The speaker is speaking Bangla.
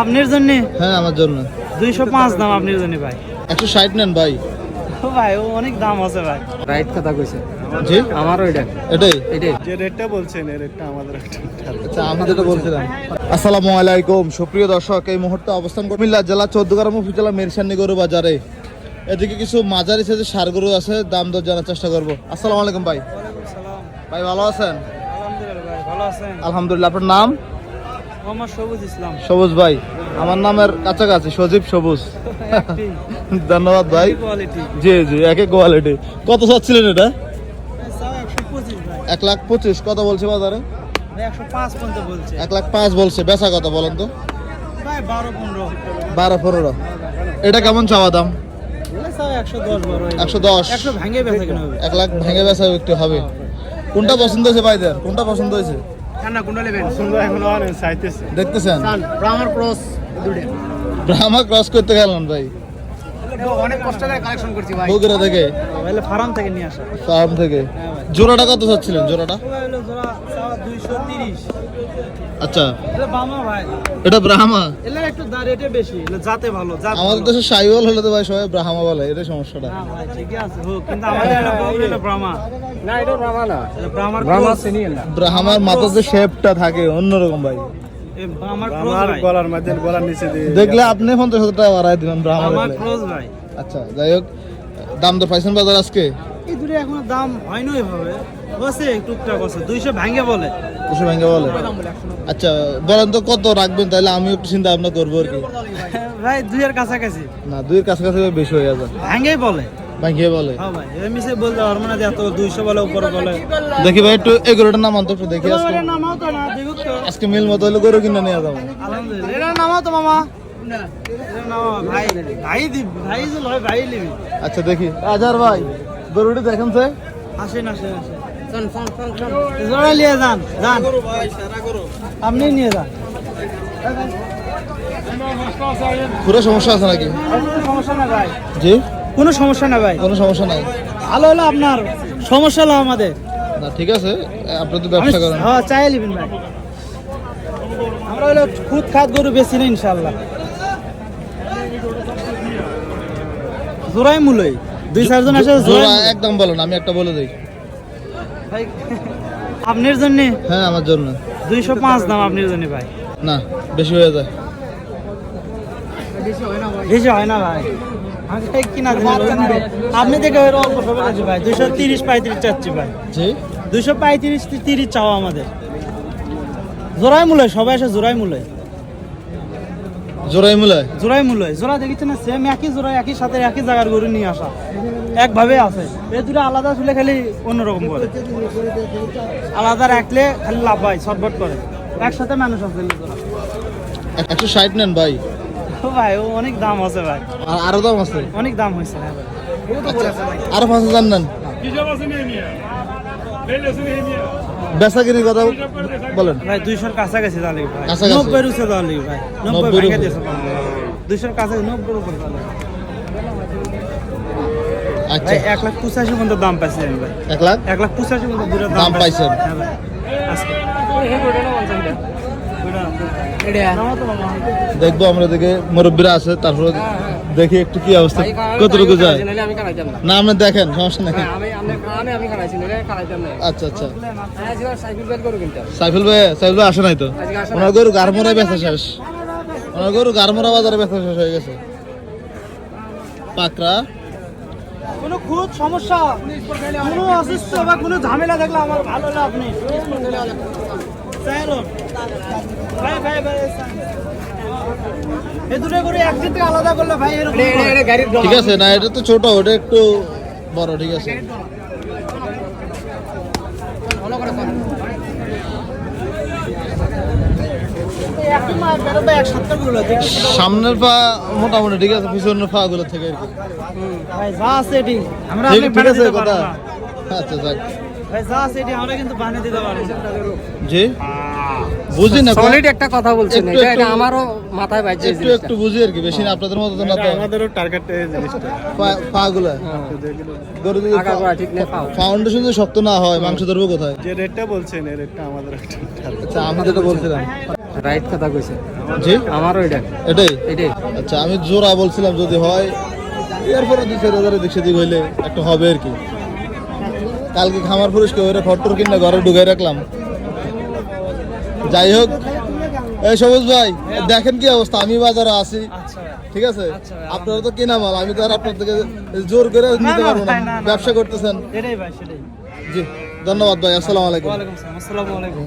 আপনার জন্য? হ্যাঁ আমার জন্য। দুইশো পাঁচ দাম আপনার জন্য ভাই। একশো ষাট নেন ভাই। ও ভাই ও অনেক দাম আছে ভাই। রাইট কথা কইছে। জি? আমারও এটা। এটাই? এটাই। যে রেটটা বলছেন এই রেটটা আমাদের একটা আচ্ছা আমি যেটা বলছিলাম আসসালামু আলাইকুম সুপ্রিয় দর্শক এই মুহূর্তে অবস্থান কুমিল্লা জেলা চৌদ্দগ্রাম উপজেলা মিরসানি গরু বাজারে। এদিকে কিছু মাঝারি সাইজের সার গরু আছে দাম দর জানার চেষ্টা করব। আসসালামু আলাইকুম ভাই। ভাই ভালো আছেন? আলহামদুলিল্লাহ ভাই ভালো আছেন। আলহামদুলিল্লাহ আপনার নাম? মোহাম্মদ সবুজ ইসলাম। সবুজ ভাই আমার নামের কাছাকাছি সজীব সবুজ। ধন্যবাদ ভাই। জি জি এক কোয়ালিটি কত চাচ্ছিলেন এটা? এক লাখ পঁচিশ কত বলছে বাজারে? এক লাখ পাঁচ বলছে বেচা কত বলেন তো? বারো পনেরো। এটা কেমন চাওয়া দাম? একশো দশ একশো দশ। একশো ভেঙে বেঁচে কিনা হবে। এক লাখ ভেঙে বেচা একটু হবে। কোনটা পছন্দ হয়েছে ভাইদের? কোনটা পছন্দ হয়েছে? ঠান্ডা কোনটা নেবেন। সুন্দর এখন চাইতেছে দেখতেছেন? ব্রাহ্মণ ক্রস ব্রাহ্মা ক্রস করতে গেলেন ভাই। অনেক কষ্ট করে কালেকশন করছি ভাই। বগুড়া থেকে? তাহলে ফার্ম থেকে নিয়ে আসা। ফার্ম থেকে? জোড়াটা কত চাচ্ছিলেন জোড়াটা? জোড়া দুইশো আচ্ছা। এটা বামা ভাই। এটা ব্রাহ্মা? একটু রেটে বেশি এলে ভালো আমাদের দেশে সাইওয়াল হলে তো ভাই সবাই ব্রাহ্মা বলে এটা সমস্যাটা। না আছে। কিন্তু আমাদের এটা ব্রাহ্মা। না এটা ব্রাহ্মা না। ব্রাহ্মার ব্রাহ্মা ক্রস চিনি না ব্রাহ্মার মাথার যে শেপটা থাকে অন্যরকম ভাই। আমার গলার মধ্যে গলার নিচে দিয়ে দেখলে আপনি পঞ্চাশ হাজার টাকা বাড়াই দিবেন ব্রাহ্মা ব্রাহ্মার ভাই। আচ্ছা যাই হোক দাম তো পাইছেন বাজার আজকে? এই দুটো এখনও দাম হয়নি ওইভাবে। বসে টুকটাক আছে দুইশো ভাঙে বলে। দুশো ভেঙে বলে? আচ্ছা বলেন তো কত রাখবেন তাহলে আমি একটু চিন্তা ভাবনা করব আর কি। ভাই দুইয়ের কাছাকাছি। না দুইয়ের কাছাকাছি বেশি হয়ে যাবে। ভাঙেই বলে। ভাঙিয়ে বলে? হ্যাঁ বলে দেখি ভাই একটু এগুলোটার নাম অন্তত দেখি আজকে। মিল মতো হলে গরু কিনে নিয়ে যাব। নামাও তো মামা। আচ্ছা দেখি। আজার ভাই গরুটি দেখেন সে আসেন আসেন আপনি নিয়ে যান। পুরো সমস্যা আছে নাকি? সমস্যা না ভাই? জি? কোনো সমস্যা না ভাই। কোনো সমস্যা নাই। ভালো হলো আপনার সমস্যা হলো আমাদের। না ঠিক আছে। আপনি তো ব্যবসা করেন। হ্যাঁ চাই নিবেন ভাই। আমরা হলো খুদ খাত গরু বেশি না ইনশাল্লাহ জোড়াই মূলই। দুই চারজন আসে জোড়া জোড়াই একদম বলেন আমি একটা বলে দিই। ভাই আপনার জন্য? হ্যাঁ আমার জন্য। দুইশো পাঁচ দাম আপনার জন্য ভাই। না বেশি হয়ে যায়। বেশি হয় না ভাই। আমাকে ঠিক কিনা আপনি দেখে ওই অল্প সবাই আছে ভাই? দুইশো তিরিশ পঁয়ত্রিশ চাচ্ছি ভাই। জি। দুইশো পঁয়ত্রিশ তিরিশ চাও আমাদের। জোড়াই মূল্য সবাই এসে জোড়াই মূল্য। জোড়াই মিলায়? জোড়াই মূল্য। জোড়া দেখেছেন না সেম একই জোড়া একই সাথে একই জায়গার গরু নিয়ে আসা। একভাবে আছে। এই দুটো আলাদা শুলে খালি অন্যরকম করে। আলাদা রাখলে খালি লাভ হয় ছটফট করে। একসাথে মানুষ আছে। একশো ষাট নেন ভাই। ভাই ও অনেক দাম আছে ভাই। আর দাম আছে? অনেক দাম হয়েছে হ্যাঁ ভাই আরও পাঁচ হাজার নেন। বেচাকিনির কথা বলেন। ভাই দুইশোর কাছাকাছি তাহলে ভাই। কাছাকাছি। নব্বই রুচে তাহলে ভাই। নব্বই ভেঙে দিয়েছে দুইশোর কাছে নব্বই উপরে আচ্ছা। এক লাখ পঁচাশি পর্যন্ত দাম পাইছি আমি ভাই। এক লাখ? এক লাখ পঁচাশি পর্যন্ত দুটো দাম পাইছেন। হ্যাঁ আজকে। দেখব আমরা দেখে মুরব্বীরা আছে তারপরে দেখি একটু কি অবস্থা কতটুকু যায়। না। না আপনি দেখেন সমস্যা নেই। হ্যাঁ, আমি আমি আমি আমি খারাইছি না আচ্ছা আচ্ছা। হ্যাঁ সাইফুল ভাই সাইফুল ভাই আসে নাই তো? ওনার গরু গারমোড়ায় বেচা শেষ। ওনার গরু গারমোড়া বাজারে বেচা শেষ হয়ে গেছে। পাকড়া। কোনো খুব সমস্যা? কোনো অসুস্থ বা কোনো ঝামেলা দেখলে আমার ভালো হলো আপনি। ভাই ভাই ভাই এই দুটো করে একদিন থেকে আলাদা করলে ভাই এরকম ঠিক আছে না এটা তো ছোট ওটা একটু বড় ঠিক আছে। সামনের পা মোটামুটি ঠিক আছে পিছনের পা গুলো থেকে আর কি। ঠিক আছে কথা। আচ্ছা যাক। আমরা কিন্তু বানিয়ে দিতে পারব। জি? বুঝি না সলিড একটা কথা বলছেন এটা এটা আমারও মাথায় বাজছে একটু একটু বুঝি আর কি বেশি না আপনাদের মতো না তো। আমাদেরও টার্গেট এই জিনিসটা। পা- পা গরু যদি ঠিক নেই পাও। ফাউন্ডেশন যদি শক্ত না হয় মাংস ধরবো কোথায়? যে রেটটা বলছেন এই রেটটা আমাদের একটা। আচ্ছা আমি যেটা বলছিলাম। রাইট কথা কইছে। জি? আমারও এটা। এটাই? এটাই। আচ্ছা আমি জোড়া বলছিলাম যদি হয় এরপরে দুই চার হাজারের দিক সেদিক হইলে একটা হবে আর কি। কালকে খামার পুরুষকে ওরা খট্টর কিনা ঘরে ঢুকে রাখলাম। যাই হোক এই সবুজ ভাই দেখেন কি অবস্থা আমি বাজারে আছি আচ্ছা। ঠিক আছে? আপনারা তো কিনা মাল আমি তো আর আপনার থেকে জোর করে নিতে পারব না। ব্যবসা করতেছেন? জি ধন্যবাদ ভাই আসসালামু আলাইকুম। আসসালাম আসসালামু আলাইকুম।